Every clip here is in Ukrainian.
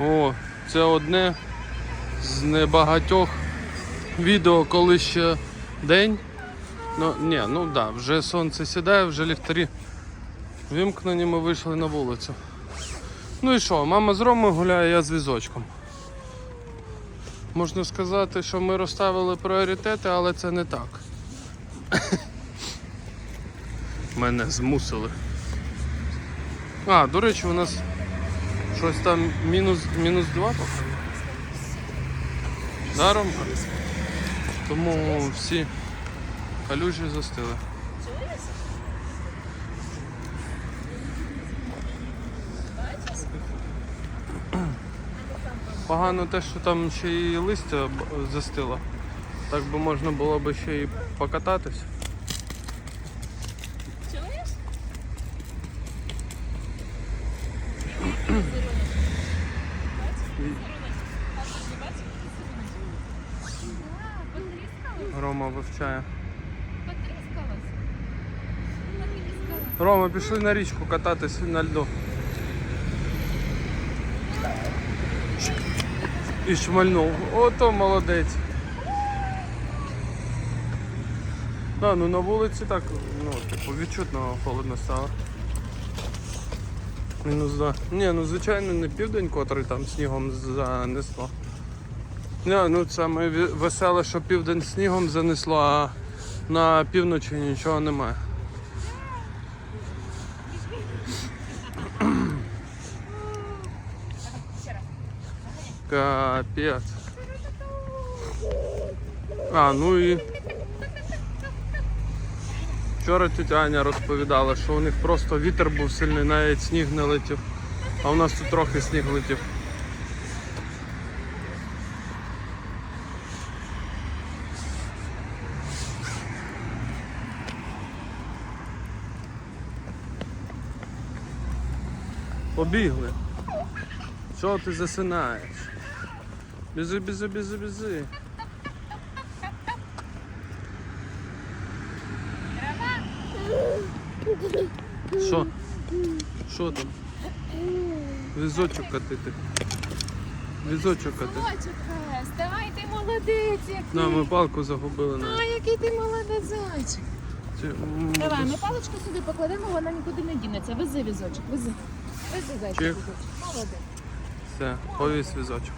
О, це одне з небагатьох відео, коли ще день. Ну, ні, ну да, вже сонце сідає, вже ліхтарі вимкнені, ми вийшли на вулицю. Ну і що, мама з Ромою гуляє, я з візочком. Можна сказати, що ми розставили пріоритети, але це не так. Мене змусили. А, до речі, у нас щось там мінус, мінус 2 поки. Да, Ромка? Тому всі калюжі застили. Погано те, що там ще і листя застило. Так би можна було б ще і покататись. Рома вивчає. Рома, пішли на річку кататись на льду. І шмальнув. Ото молодець. Да, ну на вулиці так, ну, типу, відчутно холодно стало. Мінус два. Ні, ну звичайно не південь, котрий там снігом занесло. Ні, ну саме ві- веселе, що південь снігом занесло, а на півночі нічого немає. Капець. А, ну і вчора тетя Аня розповідала, що у них просто вітер був сильний, навіть сніг не летів. А у нас тут трохи сніг летів. Побігли. Що ти засинаєш? Бізи, бізи, бізи, бізи. Що? Що там? Візочок катити. Візочок катити. Синочок, ставай, ти молодець який. На, ми палку загубили. А, який ти молодець зайчик. Ці- м, Давай, ми паличку сюди покладемо, вона нікуди не дінеться. Вези візочок, вези. Вези зайчик. Чик. візочок. Молодець. Все, повіс візочок.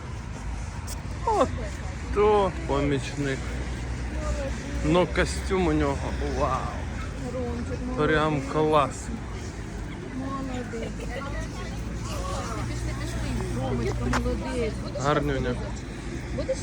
Ото помічник. Ну костюм у нього. Вау. Прям клас. Молодець. Молодець. Гарнюня. Будеш?